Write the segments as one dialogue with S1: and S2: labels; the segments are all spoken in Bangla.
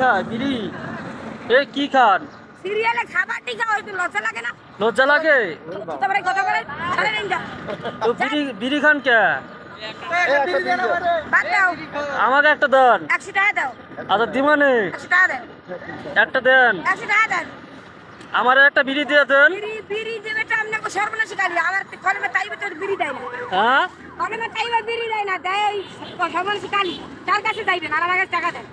S1: খায় বিড়ি? এ কি খান?
S2: সিরিয়ালে খাবার টিকা হয়তো লজ্জা লাগে না?
S1: লজ্জা লাগে?
S2: তারপরে কথা বলে তিনটা
S1: তো বিড়ি বিড়ি খান কে? আমাকে একটা দেন।
S2: একশো টাকা দাও।
S1: আচ্ছা দিমানে।
S2: একশো টাকা দেন।
S1: একটা দেন।
S2: একশো টাকা দেন।
S1: আমার একটা বিড়ি দিয়ে দেন।
S2: বিড়ি দেবে তো আপনাকে সর্বনাশী কালি আমার কলমে তাইবে তো বিড়ি দেয় না।
S1: হ্যাঁ?
S2: কলমে তাইবে বিড়ি দেয় না দেয় ওই সর্বনাশী কালি তার কাছে যাইবেন আর আমার কাছে টাকা দেন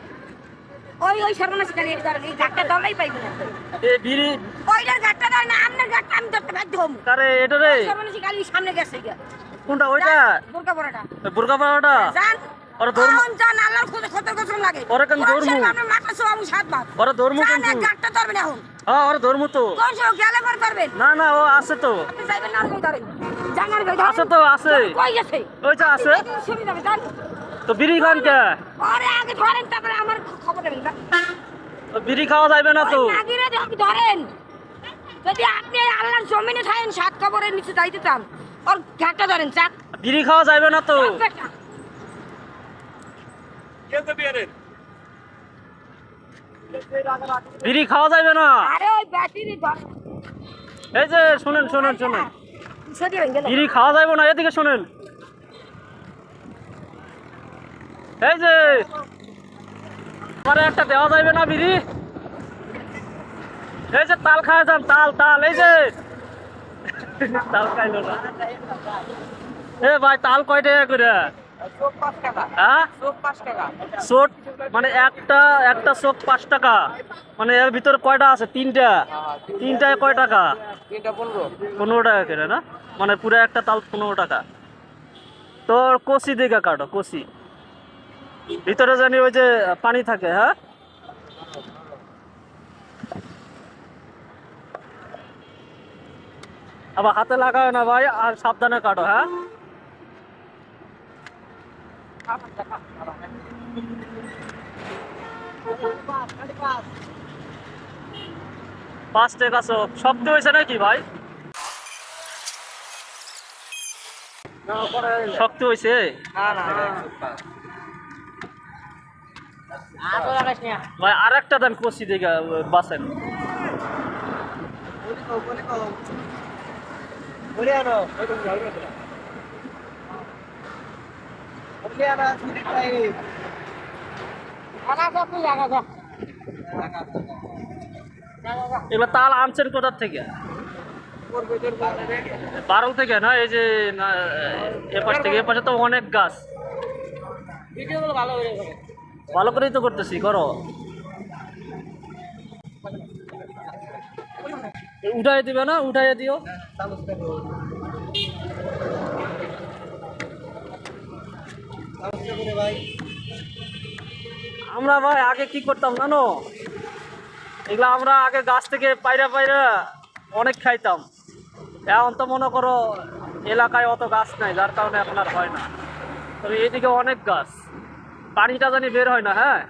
S2: ওই ওই সর্বনাশী কালি এই ঘাটটা দলেই পাইবেন না
S1: এ বিড়ি।
S2: ওইটার ঘাটটা দেয় না আপনার ঘাটটা আমি ধরতে বাধ্য হব।
S1: কারে এটা রে।
S2: সর্বনাশী কালি সামনে গেছে
S1: কোনটা ওইটা?
S2: বোরকা পড়াটা
S1: বুরকা পাড়াটা
S2: যান।
S1: ওরা ধর্ম
S2: কোন যান আল্লাহর খোঁজে খতর কসম লাগে।
S1: ওরা কেন ধর্ম?
S2: আপনার মাথা সব আমি সাতবার
S1: ওরা ধর্ম
S2: এক ঘাটটা ধরবেন এখন।
S1: হ্যাঁ ওরা ধর্ম তো।
S2: কোন সব গেলে পর ধরবেন।
S1: না না ও আছে তো।
S2: আপনি যাইবেন না আর কই ধরেন। যান কই
S1: আছে তো আছে।
S2: কই গেছে?
S1: ওইটা আছে।
S2: শুনি যাবে যান।
S1: তো বিড়ি খান কে?
S2: পরে আগে ধরেন তারপরে আমার খবর দেবেন
S1: তো বিড়ি খাওয়া যাবে না তো।
S2: নাগিরে ধরেন যদি আপনি আল্লাহর জমিনে থাকেন সাত খবরের নিচে যাইতে চান ওর ঘাটটা ধরেন চাক
S1: বিড়ি খাওয়া যাবে না তো। বিড়ি খাওয়া যাবে না।
S2: আরে ওই ব্যাটারি ধর
S1: এই যে শুনেন শুনেন শুনেন। বিড়ি খাওয়া যাবে না এদিকে শুনেন। এই যে আমারে একটা দেওয়া যাবে না বিড়ি? এই যে, তাল খায় যান, তাল তাল, এই যে। তাল খাইলো না। এ ভাই, তাল কয় টাকা করে? হ্যাঁ? চোট মানে একটা একটা চোখ পাঁচ টাকা। মানে এর ভিতরে কয়টা আছে? তিনটা। তিনটায় কয় টাকা? পনেরো টাকা করে, না? মানে পুরো একটা তাল পনেরো টাকা। তোর কষি দিকে কাটো, কষি। ভিতরে জানি ওই যে পানি থাকে হ্যাঁ? আবার হাতে লাগায় না ভাই আর সাবধানে কাটো হ্যাঁ? পাঁচ টাকা সব শক্ত হয়েছে নাকি ভাই? শক্ত হয়েছে? ভাই আর একটা দেন কষি দিকে বাসেন এগুলো তাল আনছেন কোথার থেকে বারল থেকে না এই যে না এপাশ থেকে এপাশে তো অনেক গাছ ভালো করেই তো করতেছি, করো। উঠাই দিবে না? উঠাই দিও। আমরা ভাই আগে কি করতাম জানো? এগুলো আমরা আগে গাছ থেকে পায়রা পায়রা অনেক খাইতাম। এখন তো মনে করো এলাকায় অত গাছ নাই, যার কারণে আর হয় না। তবে এদিকে অনেক গাছ। পানিটা জানি বের হয় না হ্যাঁ?